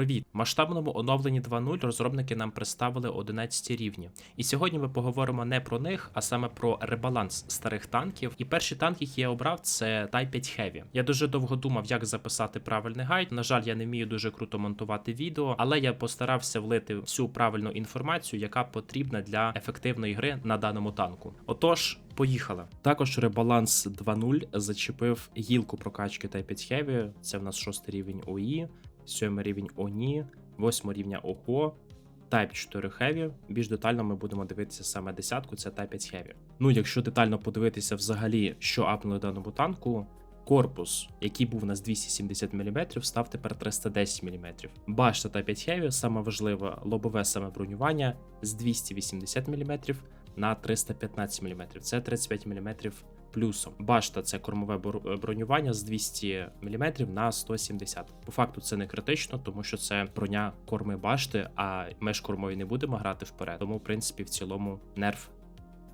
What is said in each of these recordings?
Привіт! Масштабному оновленні 2.0 розробники нам представили 11 рівні. І сьогодні ми поговоримо не про них, а саме про ребаланс старих танків. І перший танк, який я обрав, це Type 5 Heavy. Я дуже довго думав, як записати правильний гайд. На жаль, я не вмію дуже круто монтувати відео, але я постарався влити всю правильну інформацію, яка потрібна для ефективної гри на даному танку. Отож. Поїхали. Також ребаланс 2.0 зачепив гілку прокачки Type 5 Heavy. Це в нас шостий рівень ОІ, сьомий рівень ОНІ, восьмий рівня ОГО, Type 4 Heavy. Більш детально ми будемо дивитися саме десятку, це Type 5 Heavy. Ну, якщо детально подивитися взагалі, що апнули даному танку. Корпус, який був у нас 270 мм, став тепер 310 мм. Башта та 5 Heavy, саме важливе лобове саме бронювання з 280 мм на 315 мм. Це 35 мм плюсом. Башта це кормове бронювання з 200 мм на 170. По факту це не критично, тому що це броня корми башти, а ми ж кормою не будемо грати вперед. Тому, в принципі, в цілому нерв.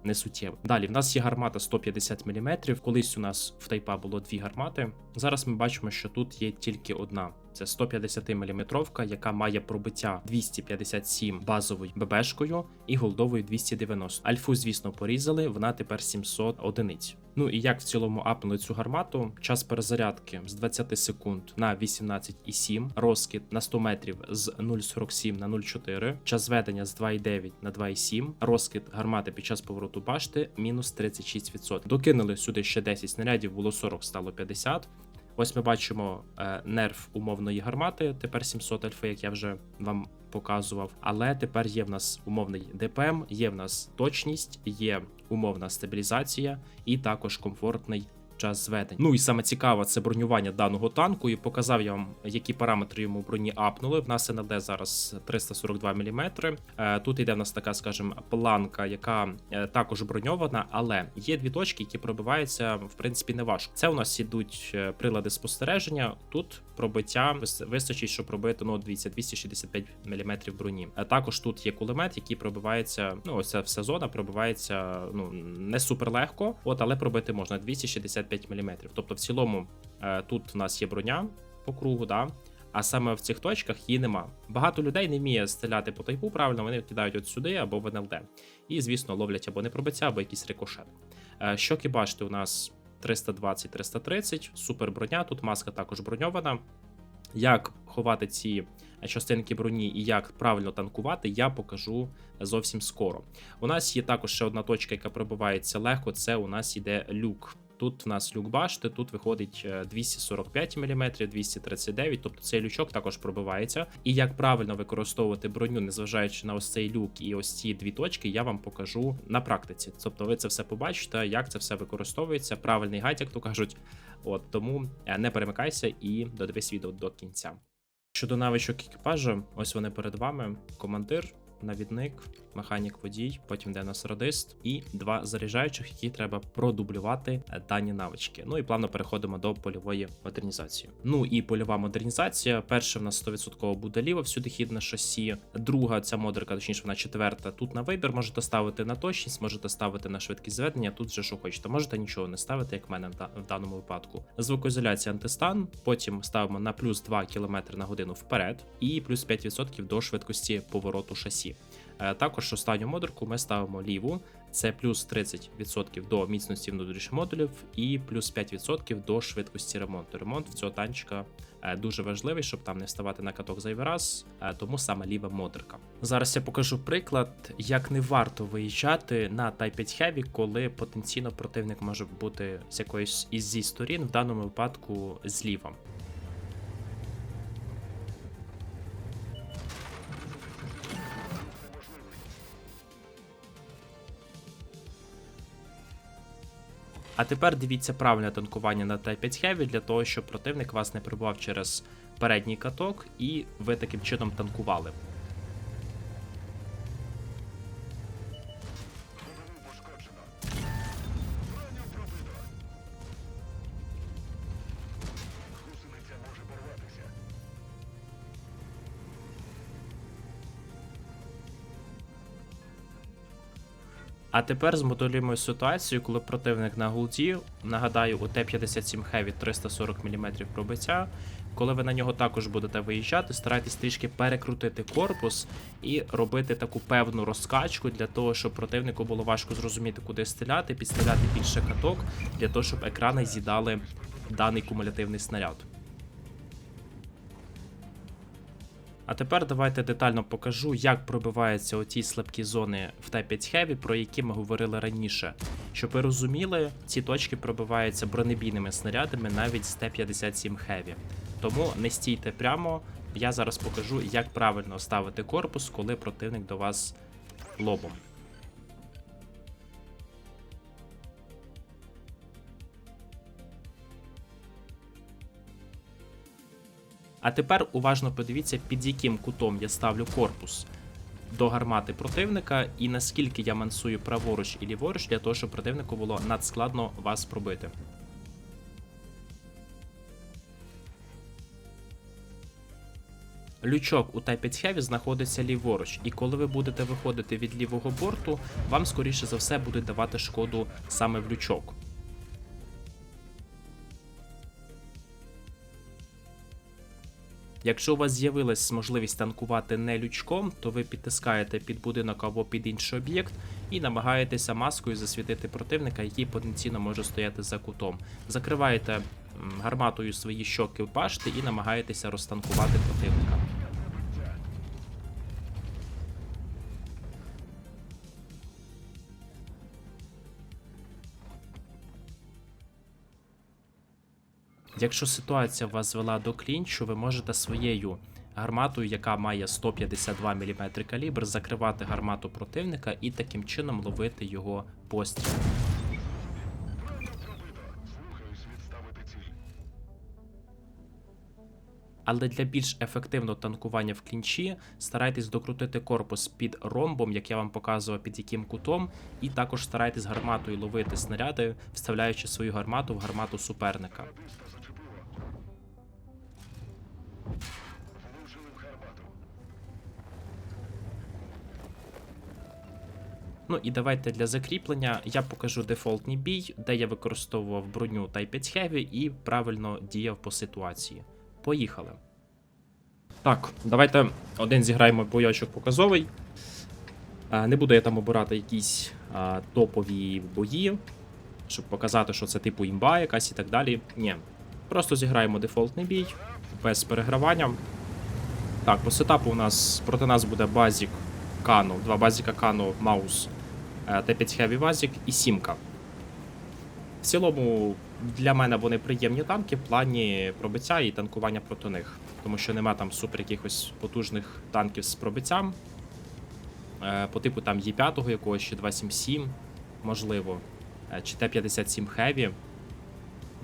Не суттєво. Далі в нас є гармата 150 мм. Колись у нас в тайпа було дві гармати. Зараз ми бачимо, що тут є тільки одна. Це 150 мм, яка має пробиття 257 базовою ББшкою і голдовою 290. Альфу, звісно, порізали, вона тепер 700 одиниць. Ну і як в цілому апнули цю гармату, час перезарядки з 20 секунд на 18,7, розкид на 100 метрів з 0,47 на 0,4, час зведення з 2,9 на 2,7, розкид гармати під час повороту башти мінус 36%. Докинули сюди ще 10 снарядів, було 40, стало 50. Ось ми бачимо е, нерв умовної гармати, тепер 700 альфа, як я вже вам показував. Але тепер є в нас умовний ДПМ, є в нас точність, є умовна стабілізація і також комфортний час зведення. Ну і саме цікаве це бронювання даного танку. І показав я вам, які параметри йому броні апнули. В нас НЛД зараз 342 мм. Е, Тут йде в нас така, скажімо, планка, яка е, також броньована, але є дві точки, які пробиваються в принципі не важко. Це у нас ідуть е, прилади спостереження. Тут пробиття вистачить, щоб пробити ну, дивіться, 265 мм броні. А також тут є кулемет, який пробивається. Ну, ось ця вся зона пробивається ну не супер легко, от але пробити можна 265 мм. Тобто, в цілому е, тут в нас є броня по кругу, да. А саме в цих точках її нема. Багато людей не вміє стріляти по тайпу правильно, вони кидають от сюди або в НЛД. І, звісно, ловлять або не пробиття, або якийсь рикошет. Е, Щоки бачите, у нас 320-330, супер броня. Тут маска також броньована. Як ховати ці частинки броні і як правильно танкувати, я покажу зовсім скоро. У нас є також ще одна точка, яка пробивається легко. Це у нас іде люк. Тут в нас люк башти, тут виходить е, 245 мм, 239, тобто цей лючок також пробивається. І як правильно використовувати броню, незважаючи на ось цей люк і ось ці дві точки, я вам покажу на практиці. Тобто ви це все побачите, як це все використовується, правильний гайд, як то кажуть. От тому е, не перемикайся і додивись відео до кінця. Щодо навичок екіпажу, ось вони перед вами: командир, навідник, механік водій, потім де нас радист, і два заряджаючих, які треба продублювати е, дані навички. Ну і плавно переходимо до польової модернізації. Ну і польова модернізація. Перша в нас 100% буде ліво, всюди хідне шасі. Друга ця модерка, точніше, вона четверта. Тут на вибір можете ставити на точність, можете ставити на швидкість зведення. Тут вже що хочете. Можете нічого не ставити, як в мене в даному випадку. Звукоізоляція антистан. Потім ставимо на плюс 2 км на годину вперед, і плюс 5% до швидкості повороту шасі. Е, Також останню модерку ми ставимо ліву. Це плюс 30% до міцності внутрішніх модулів і плюс 5% до швидкості ремонту. Ремонт в цього танчика е, дуже важливий, щоб там не вставати на каток зайвий раз, е, тому саме ліва модерка. Зараз я покажу приклад, як не варто виїжджати на Type 5 Heavy, коли потенційно противник може бути з якоїсь із зі сторін, в даному випадку зліва. А тепер дивіться правильне танкування на Т5 Heavy для того, щоб противник вас не прибував через передній каток і ви таким чином танкували. А тепер змоделюємо ситуацію, коли противник на гулді, нагадаю, у Т-57 Heavy 340 мм пробиття, Коли ви на нього також будете виїжджати, старайтесь трішки перекрутити корпус і робити таку певну розкачку для того, щоб противнику було важко зрозуміти, куди стріляти, підстріляти більше каток, для того, щоб екрани з'їдали даний кумулятивний снаряд. А тепер давайте детально покажу, як пробиваються оті слабкі зони в Т5 Heavy, про які ми говорили раніше. Щоб ви розуміли, ці точки пробиваються бронебійними снарядами навіть з Т-57 Heavy. Тому не стійте прямо. Я зараз покажу, як правильно ставити корпус, коли противник до вас лобом. А тепер уважно подивіться, під яким кутом я ставлю корпус до гармати противника, і наскільки я мансую праворуч і ліворуч для того, щоб противнику було надскладно вас пробити. Лючок у Type 5 Heavy знаходиться ліворуч, і коли ви будете виходити від лівого борту, вам скоріше за все буде давати шкоду саме в лючок. Якщо у вас з'явилась можливість танкувати не лючком, то ви підтискаєте під будинок або під інший об'єкт і намагаєтеся маскою засвітити противника, який потенційно може стояти за кутом. Закриваєте гарматою свої щоки в башти і намагаєтеся розтанкувати противника. Якщо ситуація вас звела до клінчу, ви можете своєю гарматою, яка має 152 мм калібр, закривати гармату противника і таким чином ловити його постріл. Але для більш ефективного танкування в клінчі старайтесь докрутити корпус під ромбом, як я вам показував, під яким кутом, і також старайтесь гарматою ловити снаряди, вставляючи свою гармату в гармату суперника. Ну і давайте для закріплення я покажу дефолтний бій, де я використовував броню Type 5 Heavy і правильно діяв по ситуації. Поїхали. Так, давайте один зіграємо бойочок показовий. Е, Не буду я там обирати якісь топові бої, щоб показати, що це типу імба якась і так далі. Ні. Просто зіграємо дефолтний бій без перегравання. Так, по сетапу у нас проти нас буде базік Кано, два базіка Кано, Маус, е, Т5 Heavy Вазік і Сімка. В цілому, для мене вони приємні танки в плані пробиття і танкування проти них. Тому що нема там супер якихось потужних танків з пробиттям. Е, По типу там Є5 якогось чи 277, можливо, е, чи Т-57 Heavy.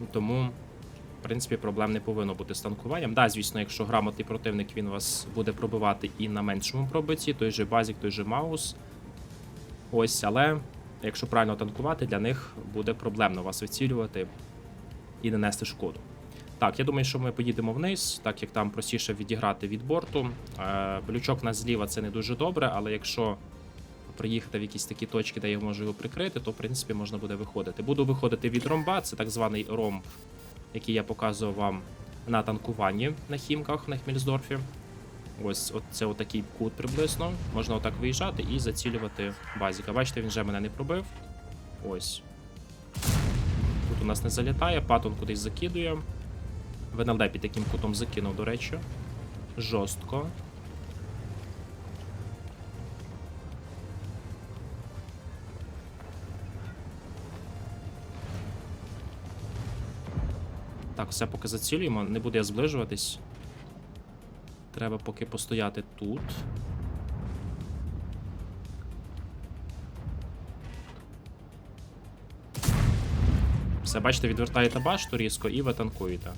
Ну, Тому, в принципі, проблем не повинно бути з танкуванням. Да, звісно, якщо грамотний противник, він вас буде пробивати і на меншому пробитті, той же базік, той же маус. Ось, але якщо правильно танкувати, для них буде проблемно вас вицілювати і нанести шкоду. Так, я думаю, що ми поїдемо вниз, так як там простіше відіграти від борту. Е, Блючок нас зліва це не дуже добре, але якщо приїхати в якісь такі точки, де я можу його прикрити, то в принципі можна буде виходити. Буду виходити від ромба, це так званий ромб, який я показував вам на танкуванні на хімках на Хмельсдорфі. Ось от це отакий кут приблизно. Можна отак виїжджати і зацілювати базіка. Бачите, він вже мене не пробив. Ось. Тут у нас не залітає, патон кудись закидує. ВНЛД під таким кутом закинув, до речі. Жорстко. Так, все поки зацілюємо, не буду я зближуватись. Треба поки постояти тут. Все, бачите, відвертаєте башту різко і ви танкуєте.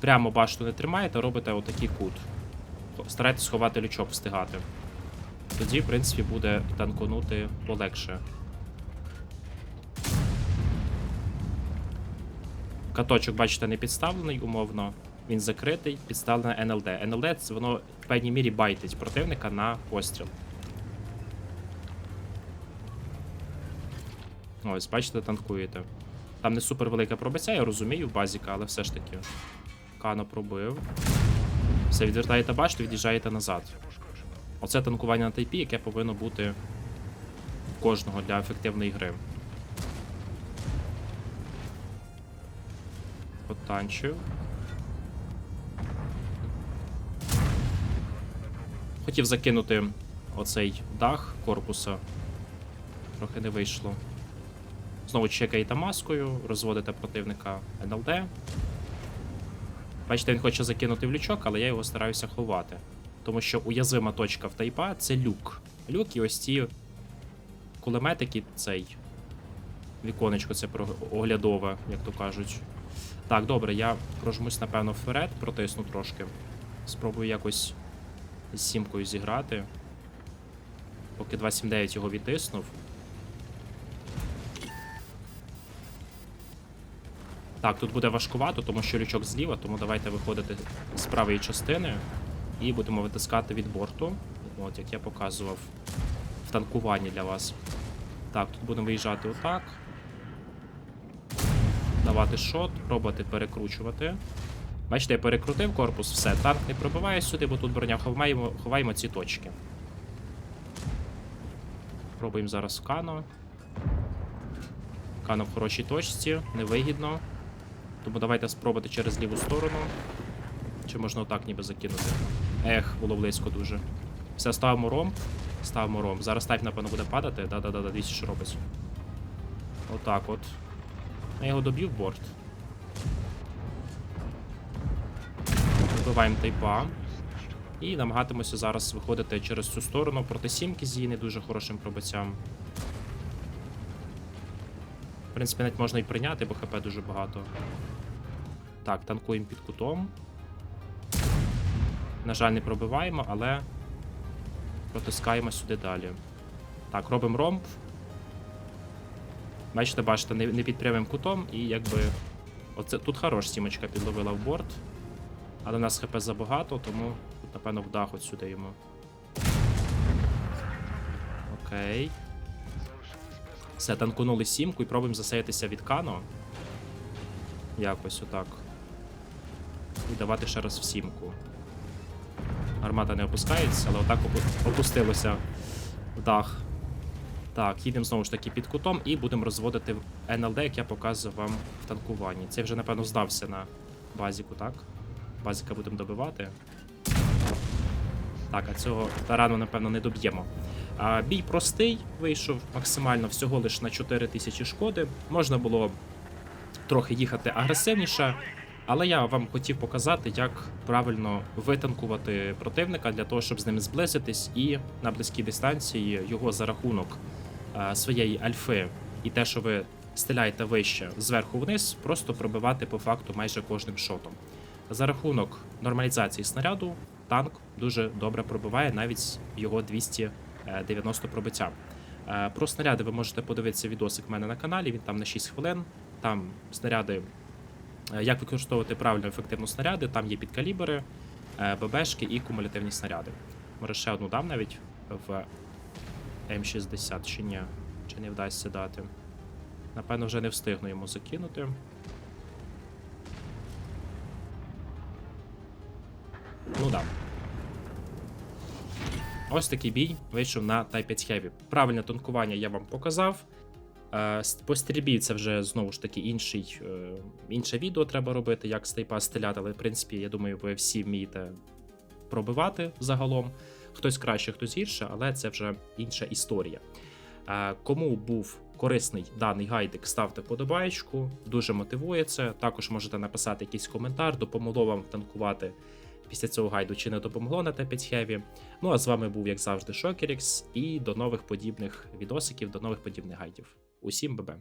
Прямо башту не тримаєте, робите отакий кут. Старайтесь сховати лючок, встигати. Тоді, в принципі, буде танконути полегше. Каточок, бачите, не підставлений умовно. Він закритий, підставлене НЛД. НЛД це воно в певній мірі байтить противника на постріл. Ось, бачите, танкуєте. Там не супер велике пробиття, я розумію, базіка, але все ж таки. Кано пробив. Все, відвертаєте башту, від'їжджаєте назад. Оце танкування на тайпі, яке повинно бути в кожного для ефективної гри. Потанчив. Хотів закинути оцей дах корпуса. Трохи не вийшло. Знову чекаєте маскою, розводите противника НЛД. Бачите, він хоче закинути в лючок, але я його стараюся ховати. Тому що уязвима точка в тайпа це люк. Люк і ось ці кулеметики, цей віконечко, це оглядове, як то кажуть. Так, добре, я прожмусь, напевно, вперед, протисну трошки. Спробую якось з сімкою зіграти. Поки 279 його відтиснув. Так, тут буде важкувато, тому що лючок зліва, тому давайте виходити з правої частини і будемо витискати від борту. От, як я показував в танкуванні для вас. Так, тут будемо виїжджати отак. Давати шот, пробувати перекручувати. Бачите, я перекрутив корпус, все, танк не пробиває сюди, бо тут броня ховаємо, ховаємо ці точки. Пробуємо зараз Кано. Кано в хорошій точці, невигідно. Тому давайте спробувати через ліву сторону. Чи можна отак ніби закинути? Ех, було близько дуже. Все, ставимо ромб. Ставимо ромб. Зараз тайп, напевно, буде падати. Да-да-да, дивіться, що робить. Отак от. Я його доб'ю в борт. Вбиваємо тайпа. І намагатимося зараз виходити через цю сторону проти сімки з її не дуже хорошим пробиттям. В принципі, навіть можна і прийняти, бо хп дуже багато. Так, танкуємо під кутом. На жаль, не пробиваємо, але протискаємо сюди далі. Так, робимо ромб. Бачите, бачите, не під прямим кутом, і якби. Оце, тут хорош сімочка підловила в борт. Але в нас хп забагато, тому тут, напевно, в дах от сюди йому. Окей. Все, танкунули сімку і пробуємо засеятися від Кано. Якось отак. І давати ще раз в сімку. Гармата не опускається, але отак опу- опустилося в дах. Так, їдемо знову ж таки під кутом і будемо розводити НЛД, як я показував вам в танкуванні. Це вже, напевно, здався на базіку, так? Базіка будемо добивати. Так, а цього тарану, напевно, не доб'ємо. Бій простий, вийшов максимально всього лиш на 4000 шкоди. Можна було трохи їхати агресивніше, але я вам хотів показати, як правильно витанкувати противника для того, щоб з ним зблизитись, і на близькій дистанції його за рахунок своєї альфи і те, що ви стріляєте вище зверху вниз, просто пробивати по факту майже кожним шотом. За рахунок нормалізації снаряду танк дуже добре пробиває навіть його 290 пробиття. Е, Про снаряди ви можете подивитися відосик в мене на каналі, він там на 6 хвилин. Там снаряди, е, як використовувати правильно ефективно снаряди, там є підкалібри, е, ББшки і кумулятивні снаряди. Може ще одну дам навіть в М60 чи ні, чи не вдасться дати. Напевно, вже не встигну йому закинути. Ось такий бій вийшов на Type 5 Heavy. Правильне тонкування я вам показав. Е, По стрільбі це вже знову ж таки інший, е, інше відео треба робити, як з тайпа стріляти, але в принципі, я думаю, ви всі вмієте пробивати загалом. Хтось краще, хтось гірше, але це вже інша історія. Е, Кому був корисний даний гайдик, ставте подобаєчку, дуже мотивує це. Також можете написати якийсь коментар, допомогло вам танкувати після цього гайду, чи не допомогло на Т5 Heavy. Ну а з вами був, як завжди, Шокерікс, і до нових подібних відосиків, до нових подібних гайдів. Усім бебе!